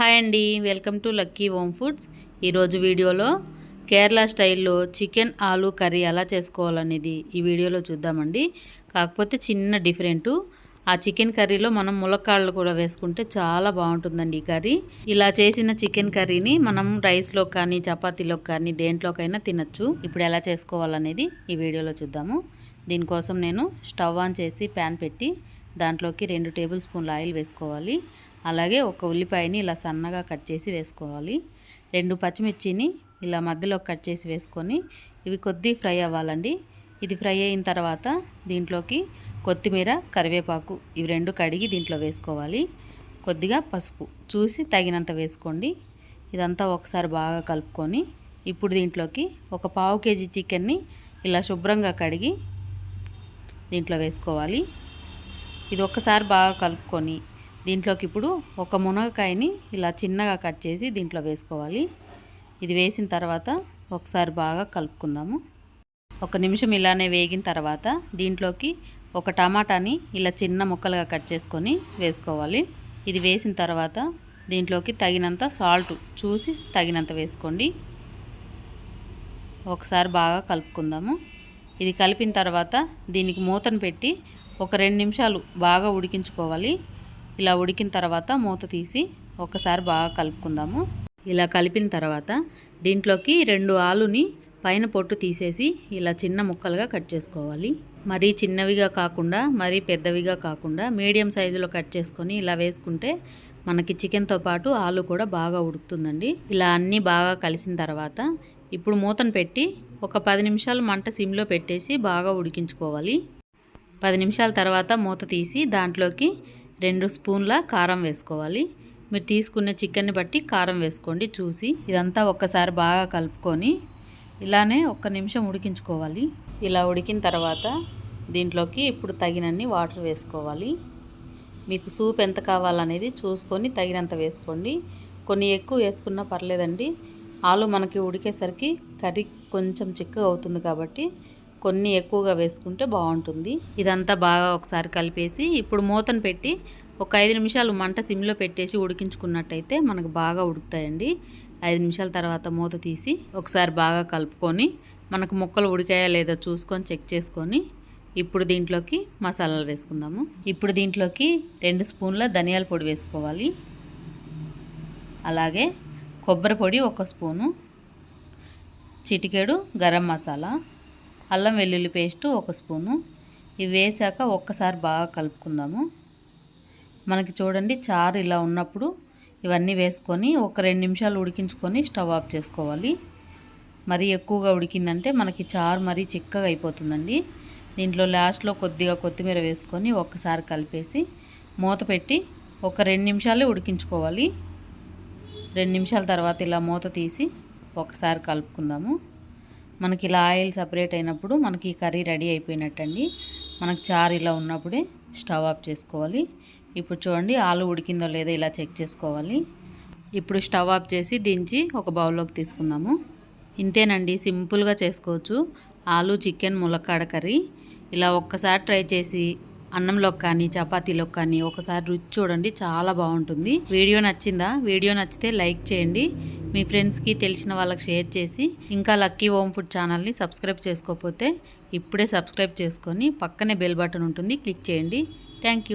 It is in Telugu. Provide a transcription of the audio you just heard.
హాయ్ అండి welcome to lucky home foods. ఈరోజు వీడియోలో కేరళ స్టైల్లో చికెన్ ఆలు కర్రీ ఎలా చేసుకోవాలనేది ఈ వీడియోలో చూద్దామండి. కాకపోతే చిన్న డిఫరెంటు. ఆ చికెన్ కర్రీలో మనం ములక్కాళ్ళు కూడా వేసుకుంటే చాలా బాగుంటుందండి ఈ కర్రీ. ఇలా చేసిన చికెన్ కర్రీని మనం రైస్లో కానీ చపాతీలో కానీ దేంట్లోకైనా తినచ్చు. ఇప్పుడు ఎలా చేసుకోవాలనేది ఈ వీడియోలో చూద్దాము. దీనికోసం నేను స్టవ్ ఆన్ చేసి ప్యాన్ పెట్టి దాంట్లోకి రెండు టేబుల్ స్పూన్ల ఆయిల్ వేసుకోవాలి. అలాగే ఒక ఉల్లిపాయని ఇలా సన్నగా కట్ చేసి వేసుకోవాలి. రెండు పచ్చిమిర్చిని ఇలా మధ్యలో కట్ చేసి వేసుకొని ఇవి కొద్ది ఫ్రై అవ్వాలండి. ఇది ఫ్రై అయిన తర్వాత దీంట్లోకి కొత్తిమీర కరివేపాకు ఇవి రెండు కడిగి దీంట్లో వేసుకోవాలి. కొద్దిగా పసుపు చూసి తగినంత వేసుకోండి. ఇదంతా ఒకసారి బాగా కలుపుకొని ఇప్పుడు దీంట్లోకి ఒక పావు కేజీ చికెన్ని ఇలా శుభ్రంగా కడిగి దీంట్లో వేసుకోవాలి. ఇది ఒక్కసారి బాగా కలుపుకొని దీంట్లోకి ఇప్పుడు ఒక మునగకాయని ఇలా చిన్నగా కట్ చేసి దీంట్లో వేసుకోవాలి. ఇది వేసిన తర్వాత ఒకసారి బాగా కలుపుకుందాము. ఒక నిమిషం ఇలానే వేగిన తర్వాత దీంట్లోకి ఒక టమాటాని ఇలా చిన్న ముక్కలుగా కట్ చేసుకొని వేసుకోవాలి. ఇది వేసిన తర్వాత దీంట్లోకి తగినంత సాల్ట్ చూసి తగినంత వేసుకోండి. ఒకసారి బాగా కలుపుకుందాము. ఇది కలిపిన తర్వాత దీనికి మూతను పెట్టి ఒక రెండు నిమిషాలు బాగా ఉడికించుకోవాలి. ఇలా ఉడికిన తర్వాత మూత తీసి ఒకసారి బాగా కలుపుకుందాము. ఇలా కలిపిన తర్వాత దీంట్లోకి రెండు ఆలుని పైన పొట్టు తీసేసి ఇలా చిన్న ముక్కలుగా కట్ చేసుకోవాలి. మరీ చిన్నవిగా కాకుండా మరీ పెద్దవిగా కాకుండా మీడియం సైజులో కట్ చేసుకొని ఇలా వేసుకుంటే మనకి చికెన్తో పాటు ఆలు కూడా బాగా ఉడుకుతుందండి. ఇలా అన్నీ బాగా కలిసిన తర్వాత ఇప్పుడు మూతను పెట్టి ఒక పది నిమిషాలు మంట సిమ్లో పెట్టేసి బాగా ఉడికించుకోవాలి. పది నిమిషాల తర్వాత మూత తీసి దాంట్లోకి రెండు స్పూన్ల కారం వేసుకోవాలి. మీరు తీసుకునే చికెన్ని బట్టి కారం వేసుకోండి చూసి. ఇదంతా ఒక్కసారి బాగా కలుపుకొని ఇలానే ఒక్క నిమిషం ఉడికించుకోవాలి. ఇలా ఉడికిన తర్వాత దీంట్లోకి ఇప్పుడు తగినన్ని వాటర్ వేసుకోవాలి. మీకు సూప్ ఎంత కావాలనేది చూసుకొని తగినంత వేసుకోండి. కొన్ని ఎక్కువ వేసుకున్నా పర్లేదండి. ఆలు మనకి ఉడికేసరికి కర్రీ కొంచెం చిక్కగా అవుతుంది కాబట్టి కొన్ని ఎక్కువగా వేసుకుంటే బాగుంటుంది. ఇదంతా బాగా ఒకసారి కలిపేసి ఇప్పుడు మూతను పెట్టి ఒక ఐదు నిమిషాలు మంట సిమ్లో పెట్టేసి ఉడికించుకున్నట్టయితే మనకు బాగా ఉడుకుతాయండి. ఐదు నిమిషాల తర్వాత మూత తీసి ఒకసారి బాగా కలుపుకొని మనకు ముక్కలు ఉడికాయా లేదో చూసుకొని చెక్ చేసుకొని ఇప్పుడు దీంట్లోకి మసాలాలు వేసుకుందాము. ఇప్పుడు దీంట్లోకి రెండు స్పూన్ల ధనియాల పొడి వేసుకోవాలి. అలాగే కొబ్బరి పొడి ఒక స్పూను. చిటికెడు గరం మసాలా. అల్లం వెల్లుల్లి పేస్టు ఒక స్పూను. ఇవి వేసాక ఒక్కసారి బాగా కలుపుకుందాము. మనకి చూడండి చారు ఇలా ఉన్నప్పుడు ఇవన్నీ వేసుకొని ఒక రెండు నిమిషాలు ఉడికించుకొని స్టవ్ ఆఫ్ చేసుకోవాలి. మరీ ఎక్కువగా ఉడికిందంటే మనకి చారు మరీ చిక్కగా అయిపోతుందండి. దీంట్లో లాస్ట్లో కొద్దిగా కొత్తిమీర వేసుకొని ఒక్కసారి కలిపేసి మూత పెట్టి ఒక రెండు నిమిషాలే ఉడికించుకోవాలి. రెండు నిమిషాల తర్వాత ఇలా మూత తీసి ఒకసారి కలుపుకుందాము. మనకి ఇలా ఆయిల్ సపరేట్ అయినప్పుడు మనకి కర్రీ రెడీ అయిపోయినట్టండి. మనకు చారు ఇలా ఉన్నప్పుడే స్టవ్ ఆఫ్ చేసుకోవాలి. ఇప్పుడు చూడండి ఆలు ఉడికిందో లేదో ఇలా చెక్ చేసుకోవాలి. ఇప్పుడు స్టవ్ ఆఫ్ చేసి దించి ఒక బౌల్లోకి తీసుకుందాము. ఇంతేనండి సింపుల్గా చేసుకోవచ్చు. ఆలు చికెన్ ములక్కాడ కర్రీ. ఇలా ఒక్కసారి ట్రై చేసి అన్నంలోకి కానీ చపాతీలోకి కానీ ఒకసారి రుచి చూడండి చాలా బాగుంటుంది. వీడియో నచ్చిందా? వీడియో నచ్చితే లైక్ చేయండి. మీ ఫ్రెండ్స్కి తెలిసిన వాళ్ళకి షేర్ చేసి ఇంకా లక్కీ హోమ్ ఫుడ్ ఛానల్ని సబ్స్క్రైబ్ చేసుకోకపోతే ఇప్పుడే సబ్స్క్రైబ్ చేసుకొని పక్కనే బెల్ బటన్ ఉంటుంది క్లిక్ చేయండి. థ్యాంక్